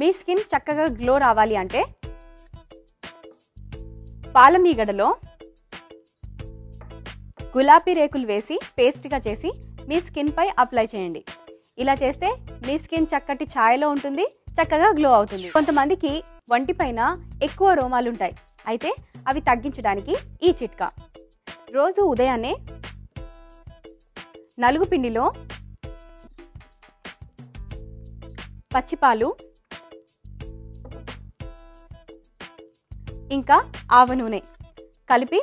మీ skin చక్కగా glow రావాలి అంటే పాలమీగడలో గులాబీ రేకులు వేసి పేస్ట్గా చేసి మీ స్కిన్పై అప్లై చేయండి. ఇలా చేస్తే మీ స్కిన్ చక్కటి ఛాయలో ఉంటుంది చక్కగా గ్లో అవుతుంది. కొంతమందికి వంటిపైన ఎక్కువ రోమాలు ఉంటాయి అయితే అవి తగ్గించడానికి ఈ చిట్కా. రోజు ఉదయాన్నే నలుగు పిండిలో పచ్చిపాలు ఇంకా ఆవ నూనె. కలిపి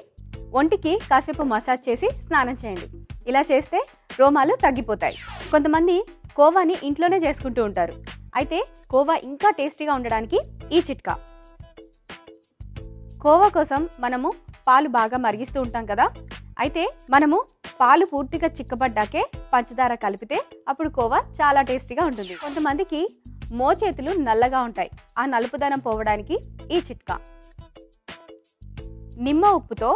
ఒంటికి కాసేపు మసాజ్ చేసి స్నానం చేయండి. ఇలా చేస్తే రోమాలు తగ్గిపోతాయి. కొంతమంది కోవాని ఇంట్లోనే చేసుకుంటూ ఉంటారు. అయితే కోవా ఇంకా టేస్టీగా ఉండడానికి ఈ చిట్కా. కోవా కోసం మనము పాలు బాగా మరిగిస్తూ ఉంటాం కదా. అయితే మనము పాలు పూర్తిగా చిక్కబడ్డాకే పంచదార కలిపితే అప్పుడు కోవా చాలా టేస్టీగా ఉంటుంది. కొంతమందికి మోచేతులు నల్లగా ఉంటాయి. ఆ నలుపుదనం పోవడానికి ఈ చిట్కా. నిమ్మ ఉప్పుతో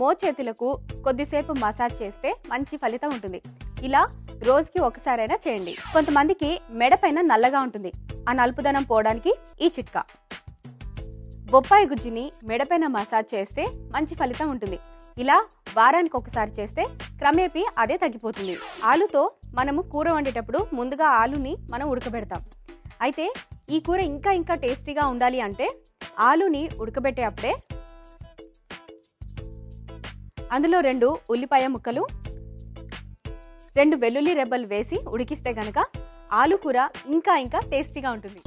మోచేతులకు కొద్దిసేపు మసాజ్ చేస్తే మంచి ఫలితం ఉంటుంది. ఇలా రోజుకి ఒకసారైనా చేయండి. కొంతమందికి మెడపైన నల్లగా ఉంటుంది. ఆ నలుపుదనం పోవడానికి ఈ చిట్కా. బొప్పాయి గుజ్జుని మెడపైన మసాజ్ చేస్తే మంచి ఫలితం ఉంటుంది. ఇలా వారానికి ఒకసారి చేస్తే క్రమేపీ అదే తగ్గిపోతుంది. ఆలుతో మనము కూర వండేటప్పుడు ముందుగా ఆలుని మనం ఉడకబెడతాం. అయితే ఈ కూర ఇంకా ఇంకా టేస్టీగా ఉండాలి అంటే ఆలుని ఉడకబెట్టే అప్పుడే అందులో రెండు ఉల్లిపాయ ముక్కలు రెండు వెల్లుల్లి రెబ్బలు వేసి ఉడికిస్తే గనక ఆలు కూర ఇంకా ఇంకా టేస్టీగా ఉంటుంది.